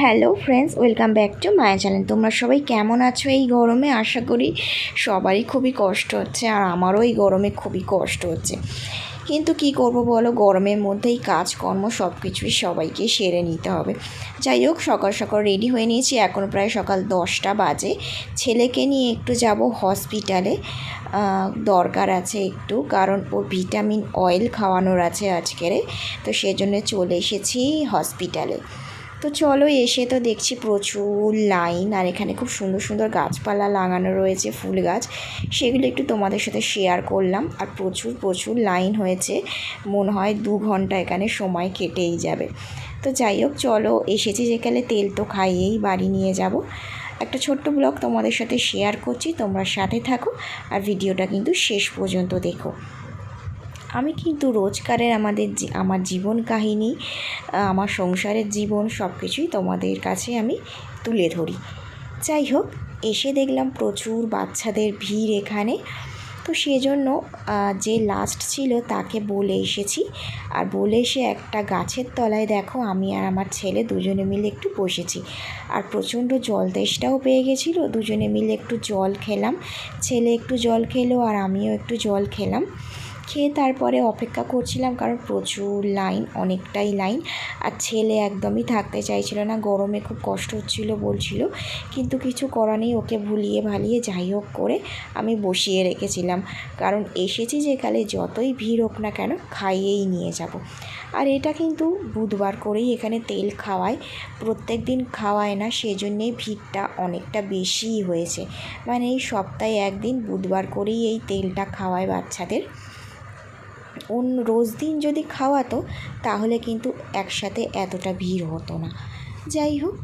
Hello friends welcome back to Maya channel তোমরা সবাই কেমন আছো এই গরমে? আশা করি সবারই খুবই কষ্ট হচ্ছে আর আমারও এই গরমে খুবই কষ্ট হচ্ছে। কিন্তু কি করব বলো? গরমের মধ্যেই কাজকর্ম সব কিছুই সবাইকে সেরে নিতে হবে। যাই হোক, সকাল সকাল রেডি হয়ে নিয়েছি। এখন প্রায় সকাল দশটা বাজে। ছেলেকে নিয়ে একটু যাব হসপিটালে দরকার আছে একটু। কারণ ওর ভিটামিন অয়েল খাওয়ানোর আছে আজকেরে তো সেজন্য চলে এসেছি হসপিটালে তো চলো এসে তো দেখছি প্রচুর লাইন, আর এখানে খুব সুন্দর সুন্দর গাছপালা লাগানো রয়েছে, ফুল গাছ। সেগুলো একটু তোমাদের সাথে শেয়ার করলাম, আর প্রচুর প্রচুর লাইন হয়েছে। মনে হয় দু ঘণ্টা এখানে সময় কেটেই যাবে। তো যাই হোক, চলো এসেছি যেখানে তেল তো খাইয়েই বাড়ি নিয়ে যাব। একটা ছোট্ট ব্লগ তোমাদের সাথে শেয়ার করছি, তোমরা সাথে থাকো, আর ভিডিওটা কিন্তু শেষ পর্যন্ত দেখো। আমি কিন্তু রোজকারের আমাদের আমার জীবন কাহিনী আমার সংসারের জীবন সব কিছুই তোমাদের কাছে আমি তুলে ধরি। যাই হোক, এসে দেখলাম প্রচুর বাচ্চাদের ভিড় এখানে। তো সেজন্য যে লাস্ট ছিল তাকে বলে এসেছি। আর বলে এসে একটা গাছের তলায় দেখো, আমি আর আমার ছেলে দুজনে মিলে একটু বসেছি। আর প্রচণ্ড জল তেষ্টাও পেয়ে গেছিল, দুজনে মিলে একটু জল খেলাম। ছেলে একটু জল খেলো আর আমিও একটু জল খেলাম। খেয়ে তারপরে অপেক্ষা করছিলাম কারণ প্রচুর লাইন, অনেকটাই লাইন। আর ছেলে একদমই থাকতে চাইছিল না, গরমে খুব কষ্ট হচ্ছিল বলছিল। কিন্তু কিছু করা নেই, ওকে ভুলিয়ে ভালিয়ে যাই হোক করে আমি বসিয়ে রেখেছিলাম। কারণ এসেছি যেকালে যতই ভিড় হোক না কেন খাইয়েই নিয়ে যাব। আর এটা কিন্তু বুধবার করেই এখানে তেল খাওয়ায়। প্রত্যেক দিন খাওয়ায় না, সেজন্যেই ভিড়টা অনেকটা বেশিই হয়েছে। মানে এই সপ্তাহে একদিন, বুধবার করেই এই তেলটা খাওয়ায় বাচ্চাদের। অন্য রোজ দিন যদি খাওয়াতো, তাহলে কিন্তু একসাথে এতটা ভিড় হতো না। যাই হোক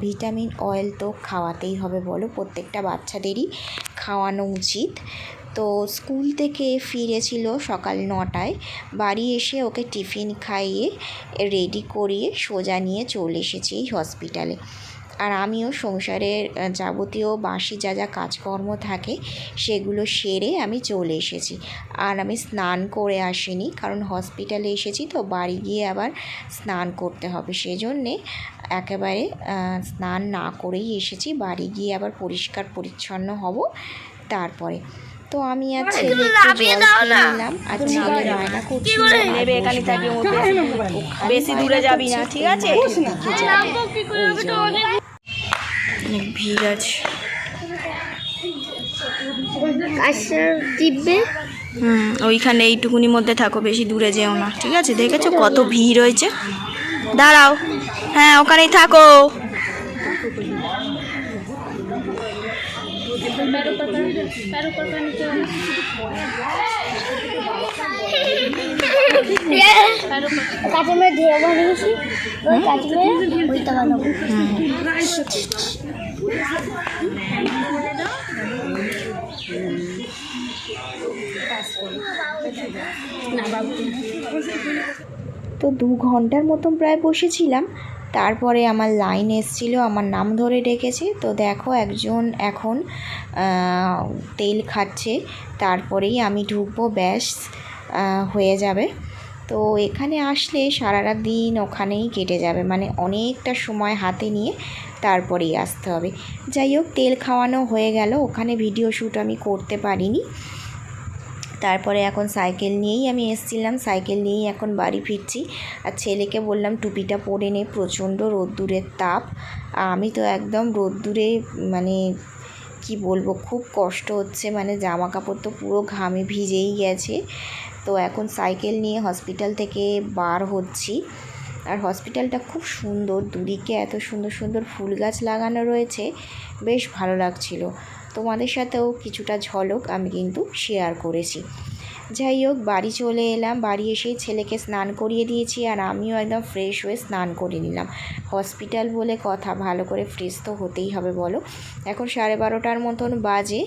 ভিটামিন, অয়েল তো খাওয়াতেই হবে বলো, প্রত্যেকটা বাচ্চাদেরই খাওয়ানো উচিত। তো স্কুল থেকে ফিরেছিল সকাল নটায়, বাড়ি এসে ওকে টিফিন খাইয়ে, রেডি করিয়ে সোজা নিয়ে চলে এসেছি এই হসপিটালে। আর আমিও সংসারের যাবতীয় বাসি যা যা কাজকর্ম থাকে সেগুলো সেরে আমি চলে এসেছি। আর আমি স্নান করে আসিনি কারণ হসপিটালে এসেছি তো বাড়ি গিয়ে আবার স্নান করতে হবে। সেজন্যে একেবারে স্নান না করেই এসেছি বাড়ি গিয়ে আবার পরিষ্কার পরিচ্ছন্ন হব তারপরে। তো আমি আর ছেলে একটু জল নিলাম আর ছেলে বায়না করছিল নেবে এখানে থাকি বেশি- বেশি দূরে যাবি না ঠিক আছে? অনেক ভিড় আছে। হুম ওইখানে এইটুকুনির মধ্যে থাকো বেশি দূরে যেও না ঠিক আছে? দেখেছ কত ভিড় হয়েছে? দাঁড়াও। হ্যাঁ ওখানেই থাকো। ঢেউ বানিয়েছি। ওই ওইটা বানাবো তো দু ঘণ্টার মতন প্রায় বসেছিলাম। তারপরে আমার লাইন এসছিল, আমার নাম ধরে ডেকেছে। তো দেখো একজন এখন তেল খাচ্ছে। তারপরেই আমি ঢুকবো, ব্যাস। হয়ে যাবে। তো এখানে আসলে সারাটা দিন ওখানেই কেটে যাবে। মানে অনেকটা সময় হাতে নিয়ে তারপরেই আসতে হবে। যাই হোক, তেল খাওয়ানো হয়ে গেল। ওখানে ভিডিও শ্যুট আমি করতে পারিনি। তারপরে এখন সাইকেল নিয়েই আমি এসছিলাম। সাইকেল নিয়েই এখন বাড়ি ফিরছি। আর ছেলেকে বললাম, টুপিটা পরে নে, প্রচণ্ড রোদ্দুরের তাপ। আমি তো একদম রোদ্দুরে মানে কি বলব, খুব কষ্ট হচ্ছে। মানে জামা কাপড় তো পুরো ঘামে ভিজেই গেছে। তো এখন সাইকেল নিয়ে হসপিটাল থেকে বার হচ্ছি। আর হসপিটালটা খুব সুন্দর, দুদিকে এত সুন্দর সুন্দর ফুল গাছ লাগানো রয়েছে, বেশ ভালো লাগছিল। তোমাদের সাথেও কিছুটা ঝলক আমি কিন্তু শেয়ার করেছি। যাই হোক, বাড়ি চলে এলাম। বাড়ি এসেই ছেলেকে স্নান করিয়ে দিয়েছি আর আমিও একদম ফ্রেশ হয়ে স্নান করে নিলাম। হসপিটাল বলে কথা, ভালো করে ফ্রেশ তো হতেই হবে বলো। এখন সাড়ে বারোটার মতন বাজে।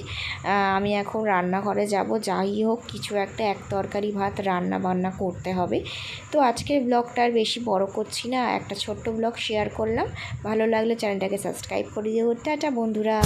আমি এখন রান্নাঘরে যাব। যাই হোক, কিছু একটা এক তরকারি ভাত রান্না বান্না করতে হবে। তো আজকের ব্লগটা আর বেশি বড় করছি না, একটা ছোট্ট ব্লগ শেয়ার করলাম। ভালো লাগলে চ্যানেলটাকে সাবস্ক্রাইব করে দিও। টাটা বন্ধুরা।